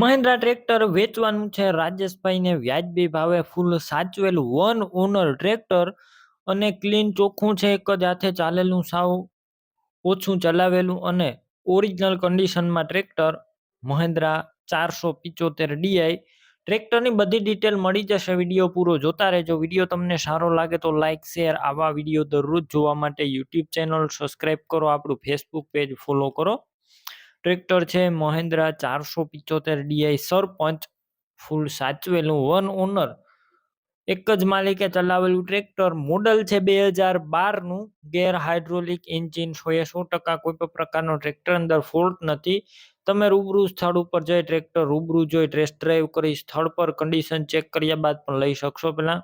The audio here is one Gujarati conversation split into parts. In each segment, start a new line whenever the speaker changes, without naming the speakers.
મહિન્દ્રા ટ્રેક્ટર વેચવાનું છે. રાજેશભાઈને વ્યાજબી ભાવે ફૂલ સાચવેલું વન ઓનર ટ્રેક્ટર અને ક્લીન ચોખ્ખું છે. એક જ હાથે ચાલેલું સાવ ઓછું ચલાવેલું અને ઓરિજિનલ કન્ડિશનમાં ટ્રેક્ટર મહિન્દ્રા ચારસો પિચોતેર ડીઆઈ ટ્રેક્ટરની બધી ડિટેલ મળી જશે. વીડિયો પૂરો જોતા રહેજો. વીડિયો તમને સારો લાગે તો લાઇક શેર આવા વીડિયો દરરોજ જોવા માટે યુટ્યુબ ચેનલ સબસ્ક્રાઇબ કરો. આપણું ફેસબુક પેજ ફોલો કરો. ટ્રેક્ટર છે, મહેન્દ્રા ચારસો પિચોતેર ડીઆઈ સરપંચ, ફૂલ સાચવેલું વન ઓનર. એક જ માલિકે ચલાવેલું ટ્રેક્ટર, મોડલ છે બે હજાર બારનું. ગેર હાઇડ્રોલિક એન્જિન સો એ સો ટકા કોઈ પણ પ્રકારનો ટ્રેક્ટર અંદર ફોલ્ટ નથી. તમે રૂબરૂ સ્થળ ઉપર જઈ ટ્રેક્ટર રૂબરૂ જોઈ ટેસ્ટ ડ્રાઈવ કરી સ્થળ પર કન્ડિશન ચેક કર્યા બાદ પણ લઈ શકશો પહેલાં.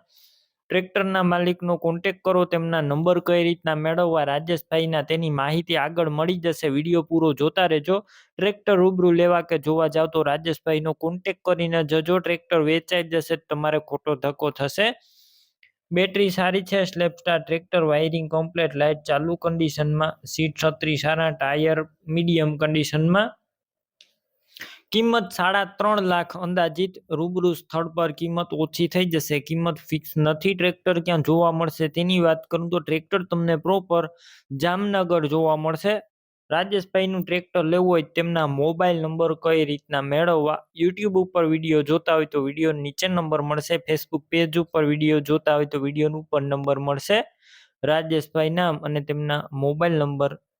ટ્રેક્ટરના માલિકનો કોન્ટેક કરો, તેમના નંબર કઈ રીતના મેળવવા, રાજેશભાઈના તેની માહિતી આગળ મળી જશે. વીડિયો પૂરો જોતા રહેજો. ટ્રેક્ટર રૂબરૂ લેવા કે જોવા જાવ તો રાજેશભાઈનો કોન્ટેક કરીને જજો. ટ્રેક્ટર વેચાઈ જશે તમારે ખોટો ધક્કો થશે. બેટરી સારી છે સ્લેપસ્ટાર ટ્રેક્ટર, વાયરિંગ કમ્પ્લેટ, લાઇટ ચાલુ કન્ડિશનમાં સીટ છત્રી સારા ટાયર મીડિયમ કન્ડિશનમાં કિંમત સાડા ત્રણ લાખ અંદાજિત રૂબરૂ સ્થળ પર કિંમત ઓછી થઈ જશે. કિંમત ફિક્સ નથી. ટ્રેક્ટર ક્યાં જોવા મળશે તેની વાત કરું તો ટ્રેક્ટર તમને પ્રોપર જામનગર જોવા મળશે. રાજેશભાઈનું ટ્રેક્ટર લેવું હોય તેમના મોબાઈલ નંબર કઈ રીતના મેળવવા? યુટ્યુબ ઉપર વીડિયો જોતા હોય તો વીડિયો નીચે નંબર મળશે. ફેસબુક પેજ ઉપર વીડિયો જોતા હોય તો વીડિયો ઉપર નંબર મળશે. રાજેશભાઈ નામ અને તેમના મોબાઈલ નંબર